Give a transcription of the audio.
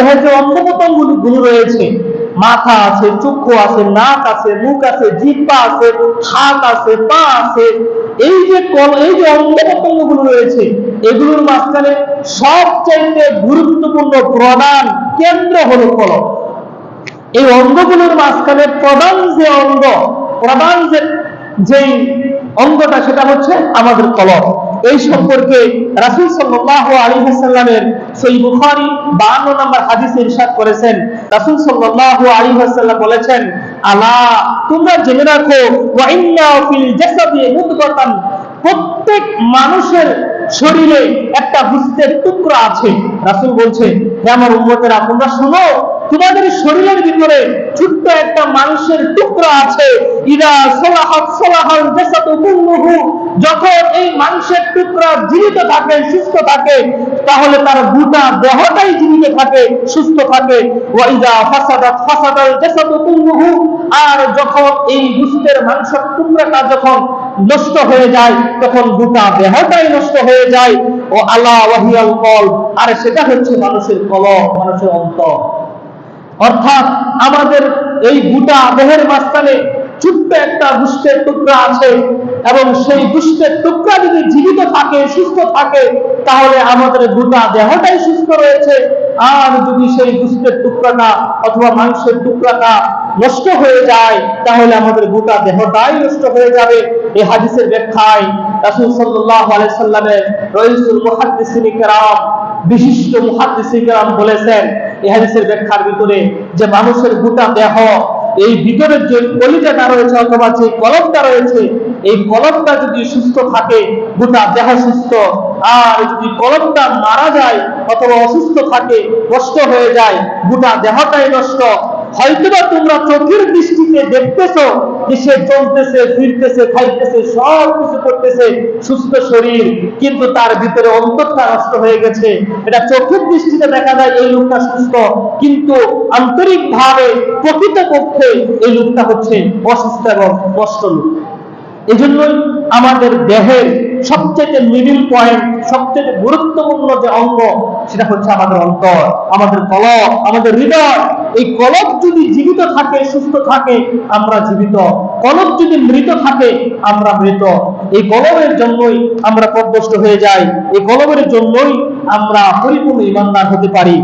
দেহের যে অঙ্গ প্রত্যঙ্গগুলো রয়েছে, মাথা আছে, চক্ষু আছে, নাক আছে, মুখ আছে, জিহ্বা আছে, হাত আছে, পা আছে, এই যে কল, এই যে অঙ্গ প্রত্যঙ্গগুলো রয়েছে, এগুলোর মাঝখানে সবচাইতে গুরুত্বপূর্ণ প্রধান কেন্দ্র হলো কলম। এই অঙ্গগুলোর মাঝখানে প্রধান যে অঙ্গ, প্রধান যে, যেই অঙ্গটা, সেটা হচ্ছে আমাদের কলম। এই সম্পর্কে রাসূল সাল্লাল্লাহু আলাইহি ওয়াসাল্লামের সেই বুখারী 52 নম্বর হাদিসে ইরশাদ করেছেন। রাসূল সাল্লাল্লাহু আলাইহি ওয়াসাল্লাম বলেছেন, আলা, তোমরা জেনে রাখো প্রত্যেক মানুষের শরীরে একটা গুস্তের টুকরো আছে। রাসুল বলছে হে আমার উম্মতেরা, তোমরা শুনো, তোমাদের শরীরের ভিতরে ছোট্ট একটা মানুষের টুকরো আছে। কুল্লুহু যখন এই মানুষের টুকরা জীবিত থাকে, সুস্থ থাকে, তাহলে তার গোটা দেহটাই জীবিত থাকে, সুস্থ থাকে। আর যখন এই গুস্তের মাংসের টুকরাটা যখন নষ্ট হয়ে যায়, তখন গোটা দেহটাই নষ্ট হয়ে যায়। ও আল্লাহ ওয়াহিয়াল কল আর সেটা হচ্ছে মানুষের কলম মানুষের অন্তর। অর্থাৎ আমাদের এই গোটা দেহের মাঝখানে ছোট্ট একটা দুষ্টের টুকরা আছে এবং সেই দুষ্টের টুকরা যদি জীবিত থাকে, সুস্থ থাকে, তাহলে আমাদের গোটা দেহটাই সুস্থ রয়েছে। আর যদি সেই দুষ্টের টুকরাটা অথবা মাংসের টুকরাটা নষ্ট হয়ে যায়, তাহলে আমাদের গোটা দেহটাই নষ্ট হয়ে যাবে। এই হাদিসের ব্যাখ্যায় রাসূল সাল্লাল্লাহু আলাইহি সাল্লামের রইসুল মুহাদ্দিসিন কিরাম, বিশিষ্ট মুহাদ্দিসিন কিরাম বলেছেন এই হাদিসের ব্যাখ্যার ভিতরে যে মানুষের গোটা দেহ এই ভিতরের যে কলিজাটা রয়েছে অথবা যে কলমটা রয়েছে, এই কলমটা যদি সুস্থ থাকে, গোটা দেহ সুস্থ, আর যদি কলমটা মারা যায় অথবা অসুস্থ থাকে, নষ্ট হয়ে যায়, গোটা দেহটাই নষ্ট। হয়তোবা তোমরা চোখের দৃষ্টিতে দেখতেছো যে সে চলতেছে, ফিরতেছে, খাইতেছে, সব কিছু করতেছে সুস্থ শরীর, কিন্তু তার ভিতরে অন্তরটা নষ্ট হয়ে গেছে। এটা চোখের দৃষ্টিতে দেখা যায় এই লোকটা সুস্থ, কিন্তু আন্তরিক ভাবে প্রকৃতপক্ষে এই লোকটা হচ্ছে অসুস্থ এবং নষ্ট লোক। এই জন্যই আমাদের দেহের সবচেয়ে মিডিল পয়েন্ট সবচেয়ে গুরুত্বপূর্ণ যে অঙ্গ, সেটা হচ্ছে আমাদের অন্তর, আমাদের কলব আমাদের হৃদয়। এই কলব যদি জীবিত থাকে, সুস্থ থাকে, আমরা জীবিত। কলব যদি মৃত থাকে, আমরা মৃত। এই কলবের জন্যই আমরা পদভস্ত হয়ে যাই। এই কলবের জন্যই আমরা পরিপূর্ণ ইমানদার হতে পারি।